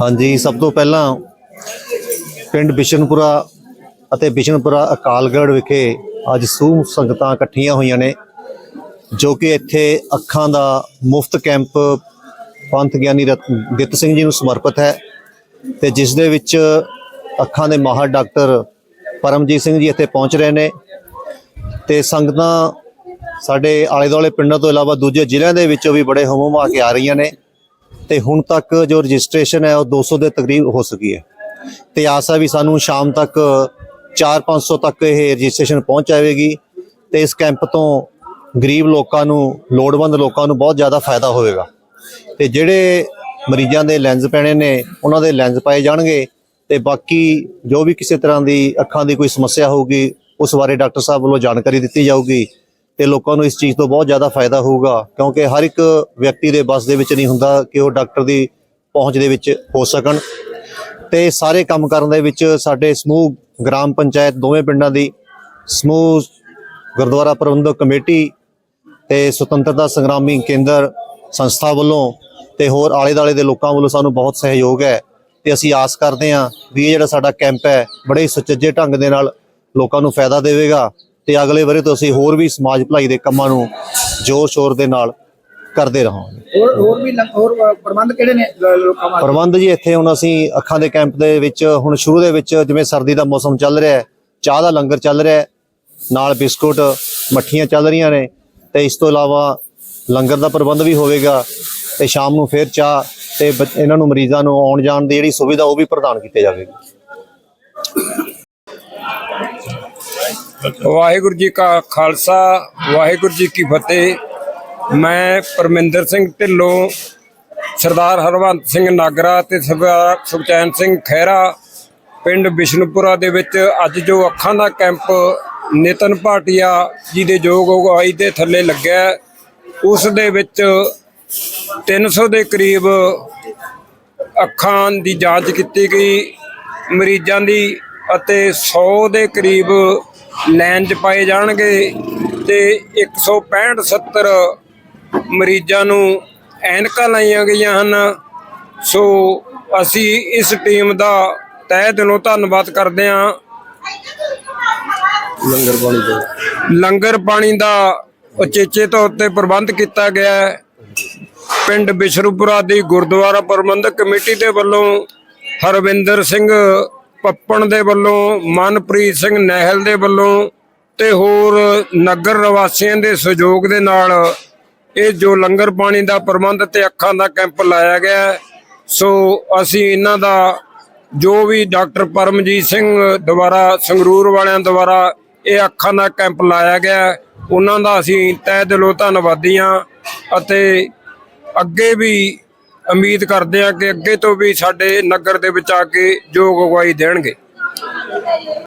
ਹਾਂਜੀ, ਸਭ ਤੋਂ ਪਹਿਲਾਂ ਪਿੰਡ ਬਿਸ਼ਨਪੁਰਾ ਅਤੇ ਬਿਸ਼ਨਪੁਰਾ ਅਕਾਲਗੜ੍ਹ ਵਿਖੇ ਅੱਜ ਸੂਹ ਸੰਗਤਾਂ ਇਕੱਠੀਆਂ ਹੋਈਆਂ ਨੇ, ਜੋ ਕਿ ਇੱਥੇ ਅੱਖਾਂ ਦਾ ਮੁਫਤ ਕੈਂਪ ਪੰਥ ਗਿਆਨੀ ਰਤ- ਦਿੱਤ ਸਿੰਘ ਜੀ ਨੂੰ ਸਮਰਪਿਤ ਹੈ ਤੇ ਜਿਸ ਦੇ ਵਿੱਚ ਅੱਖਾਂ ਦੇ ਮਾਹਰ ਡਾਕਟਰ ਪਰਮਜੀਤ ਸਿੰਘ ਜੀ ਇੱਥੇ ਪਹੁੰਚ ਰਹੇ ਨੇ ਤੇ ਸੰਗਤਾਂ ਸਾਡੇ ਆਲੇ ਦੁਆਲੇ ਪਿੰਡਾਂ ਤੋਂ ਇਲਾਵਾ ਦੂਜੇ ਜ਼ਿਲ੍ਹਿਆਂ ਦੇ ਵਿੱਚੋਂ ਵੀ ਬੜੇ ਹਮੂਮ ਆ ਕੇ ਆ ਰਹੀਆਂ ਨੇ। ਤੇ ਹੁਣ ਤੱਕ ਜੋ ਰਜਿਸਟ੍ਰੇਸ਼ਨ ਹੈ ਉਹ 200 ਦੇ ਤਕਰੀਬ ਹੋ ਸਕੀ ਹੈ। ਤੇ ਆਸ ਹੈ ਵੀ ਸਾਨੂੰ ਸ਼ਾਮ ਤੱਕ 4-500 ਤੱਕ ਇਹ ਰਜਿਸਟ੍ਰੇਸ਼ਨ ਪਹੁੰਚ ਜਾਵੇਗੀ ਤੇ ਇਸ ਕੈਂਪ ਤੋਂ ਗਰੀਬ ਲੋਕਾਂ ਨੂੰ, ਲੋੜਵੰਦ ਲੋਕਾਂ ਨੂੰ ਬਹੁਤ ਜ਼ਿਆਦਾ ਫਾਇਦਾ ਹੋਵੇਗਾ। ਤੇ ਜਿਹੜੇ ਮਰੀਜ਼ਾਂ ਦੇ ਲੈਂਜ ਪੈਣੇ ਨੇ, ਉਹਨਾਂ ਦੇ ਲੈਂਜ ਪਾਏ ਜਾਣਗੇ ਤੇ ਬਾਕੀ ਜੋ ਵੀ ਕਿਸੇ ਤਰ੍ਹਾਂ ਦੀ ਅੱਖਾਂ ਦੀ ਕੋਈ ਸਮੱਸਿਆ ਹੋਊਗੀ, ਉਸ ਬਾਰੇ ਡਾਕਟਰ ਸਾਹਿਬ ਵੱਲੋਂ ਜਾਣਕਾਰੀ ਦਿੱਤੀ ਜਾਊਗੀ ਤੇ ਲੋਕਾਂ ਨੂੰ ਇਸ ਚੀਜ਼ ਤੋਂ ਬਹੁਤ ਜ਼ਿਆਦਾ ਫਾਇਦਾ ਹੋਊਗਾ, ਕਿਉਂਕਿ ਹਰ ਇੱਕ ਵਿਅਕਤੀ ਦੇ ਬਸ ਦੇ ਵਿੱਚ ਨਹੀਂ ਹੁੰਦਾ ਕਿ ਉਹ ਡਾਕਟਰ ਦੀ ਪਹੁੰਚ ਦੇ ਵਿੱਚ ਹੋ ਸਕਣ। ਤੇ ਸਾਰੇ ਕੰਮ ਕਰਨ ਦੇ ਵਿੱਚ ਸਾਡੇ ਸਮੂਹ, ਗ੍ਰਾਮ ਪੰਚਾਇਤ ਦੋਵੇਂ ਪਿੰਡਾਂ ਦੀ ਸਮੂਹ, ਗੁਰਦੁਆਰਾ ਪ੍ਰਬੰਧਕ ਕਮੇਟੀ ਤੇ ਸੁਤੰਤਰਤਾ ਸੰਗਰਾਮੀ ਕੇਂਦਰ ਸੰਸਥਾ ਵੱਲੋਂ ਤੇ ਹੋਰ ਆਲੇ ਦਾਲੇ ਦੇ ਲੋਕਾਂ ਵੱਲੋਂ ਸਾਨੂੰ ਬਹੁਤ ਸਹਿਯੋਗ ਹੈ। ਤੇ ਅਸੀਂ ਆਸ ਕਰਦੇ ਹਾਂ ਵੀ ਇਹ ਜਿਹੜਾ ਸਾਡਾ ਕੈਂਪ ਹੈ, ਬੜੇ ਸੁਚੱਜੇ ਢੰਗ ਦੇ ਨਾਲ ਲੋਕਾਂ ਨੂੰ ਫਾਇਦਾ ਦੇਵੇਗਾ। ਤੇ ਅਗਲੇ ਵਰੇ ਤੋਂ ਅਸੀਂ ਹੋਰ ਵੀ ਸਮਾਜ ਭਲਾਈ ਦੇ ਕੰਮਾਂ ਨੂੰ ਜ਼ੋਰ ਸ਼ੋਰ ਦੇ ਨਾਲ ਕਰਦੇ ਰਹਾਂਗੇ। ਹੋਰ ਹੋਰ ਵੀ ਹੋਰ ਪ੍ਰਬੰਧ ਕਿਹੜੇ ਨੇ ਲੋਕਾਂ ਵਾਸਤੇ? ਪ੍ਰਬੰਧ ਜੀ ਇੱਥੇ ਹੁਣ ਅਸੀਂ ਅੱਖਾਂ ਦੇ ਕੈਂਪ ਦੇ ਵਿੱਚ ਹੁਣ ਸ਼ੁਰੂ ਦੇ ਵਿੱਚ ਜਿਵੇਂ ਸਰਦੀ ਦਾ ਮੌਸਮ ਚੱਲ ਰਿਹਾ ਹੈ ਚਾਹ ਦਾ ਲੰਗਰ ਚੱਲ ਰਿਹਾ ਹੈ ਨਾਲ ਬਿਸਕੁਟ ਮੱਠੀਆਂ ਚੱਲ ਰਹੀਆਂ ਨੇ ਤੇ ਇਸ ਤੋਂ ਇਲਾਵਾ ਲੰਗਰ ਦਾ ਪ੍ਰਬੰਧ ਵੀ ਹੋਵੇਗਾ ਤੇ ਸ਼ਾਮ ਨੂੰ ਫਿਰ ਚਾਹ ਤੇ ਇਹਨਾਂ ਨੂੰ ਮਰੀਜ਼ਾਂ ਨੂੰ ਆਉਣ ਜਾਣ ਦੀ ਜਿਹੜੀ ਸੁਵਿਧਾ ਉਹ ਵੀ ਪ੍ਰਦਾਨ ਕੀਤੀ ਜਾਵੇਗੀ। ਵਾਹਿਗੁਰੂ ਜੀ ਕਾ ਖਾਲਸਾ, ਵਾਹਿਗੁਰੂ ਜੀ ਕੀ ਫਤਿਹ। ਮੈਂ ਪਰਮਿੰਦਰ ਸਿੰਘ ਢਿੱਲੋਂ, ਸਰਦਾਰ ਹਰਵੰਤ ਸਿੰਘ ਨਾਗਰਾ ਤੇ ਸਰਦਾਰ ਸੁਖਚੈਨ ਸਿੰਘ ਖਹਿਰਾ ਪਿੰਡ ਬਿਸ਼ਨਪੁਰਾ ਦੇ ਵਿੱਚ ਅੱਜ ਜੋ ਅੱਖਾਂ ਦਾ ਕੈਂਪ ਨਿਤਨ ਭਾਟੀਆ ਜੀ ਦੇ ਯੋਗ ਅਗਵਾਈ ਦੇ ਥੱਲੇ ਲੱਗਿਆ ਉਸ ਦੇ ਵਿੱਚ 300 ਦੇ ਕਰੀਬ ਅੱਖਾਂ ਦੀ ਜਾਂਚ ਕੀਤੀ ਗਈ, ਮਰੀਜ਼ਾਂ ਦੀ ਅਤੇ 100 ਦੇ ਕਰੀਬ ਲਾਈਨ 'ਚ ਪਾਏ ਜਾਣਗੇ ਤੇ 165 70 ਮਰੀਜ਼ਾਂ ਨੂੰ ਐਨਕਾਂ ਲਾਈਆਂ ਗਈਆਂ ਹਨ। ਸੋ ਅਸੀਂ ਇਸ ਟੀਮ ਦਾ ਤਹਿ ਦਿਲੋਂ ਧੰਨਵਾਦ ਕਰਦੇ ਹਾਂ। ਲੰਗਰ ਪਾਣੀ ਦੇ। ਲੰਗਰ ਪਾਣੀ ਦਾ ਉਚੇਚੇ ਤੌਰ ਤੇ ਪ੍ਰਬੰਧ ਕੀਤਾ ਗਿਆ ਹੈ। ਪਿੰਡ ਬਿਸ਼ਰੂਪੁਰਾ ਦੀ ਗੁਰਦੁਆਰਾ ਪ੍ਰਬੰਧਕ ਕਮੇਟੀ ਦੇ ਵੱਲੋਂ ਹਰਵਿੰਦਰ ਸਿੰਘ ਪੱਪਣ ਦੇ ਵੱਲੋਂ, ਮਨਪ੍ਰੀਤ ਸਿੰਘ ਨਹਿਲ ਦੇ ਵੱਲੋਂ ਤੇ ਹੋਰ ਨਗਰ ਨਿਵਾਸੀਆਂ ਦੇ ਸਹਿਯੋਗ ਦੇ ਨਾਲ ਇਹ ਜੋ ਲੰਗਰ ਪਾਣੀ ਦਾ ਪ੍ਰਬੰਧ ਤੇ ਅੱਖਾਂ ਦਾ ਕੈਂਪ ਲਾਇਆ ਗਿਆ ਸੋ ਅਸੀਂ ਇਹਨਾਂ ਦਾ ਜੋ ਵੀ ਡਾਕਟਰ ਪਰਮਜੀਤ ਸਿੰਘ ਦੁਆਰਾ, ਸੰਗਰੂਰ ਵਾਲਿਆਂ ਦੁਆਰਾ ਇਹ ਅੱਖਾਂ ਦਾ ਕੈਂਪ ਲਾਇਆ ਗਿਆ ਉਹਨਾਂ ਦਾ ਅਸੀਂ ਤਹਿ ਦਿਲੋਂ ਧੰਨਵਾਦੀ ਹਾਂ ਅਤੇ ਅੱਗੇ ਵੀ ਉਮੀਦ ਕਰਦੇ ਹਾਂ ਕਿ ਅੱਗੇ ਤੋਂ ਵੀ ਸਾਡੇ ਨਗਰ ਦੇ ਵਿੱਚ ਆ ਕੇ ਯੋਗ ਅਗਵਾਈ ਦੇਣਗੇ।